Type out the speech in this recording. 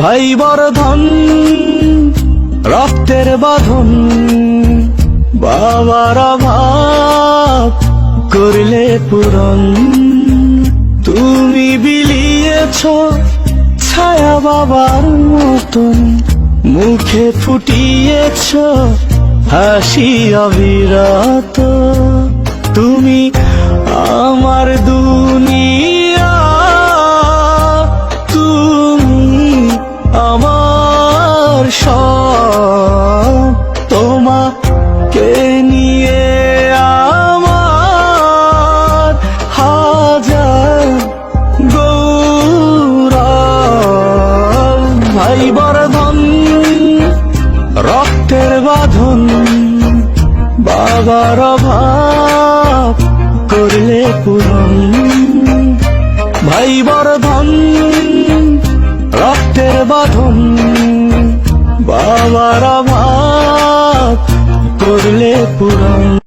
ভাই বর্ধন রক্তের বাঁধন, বাবার অভাব করলে পূরণ। তুমি বিলিয়েছ ছায়া বাবার মতন, মুখে ফুটিয়েছ হাসি অবিরত। সব তোমাকে নিয়ে আমার হাজার গৌরব। ভাই বর্ধন, রক্তের বাঁধন, বাবার অভাব করলে পূরণ। ভাই বর্ধন, রক্তের বাঁধন বাবার অভাব করলে পূরণ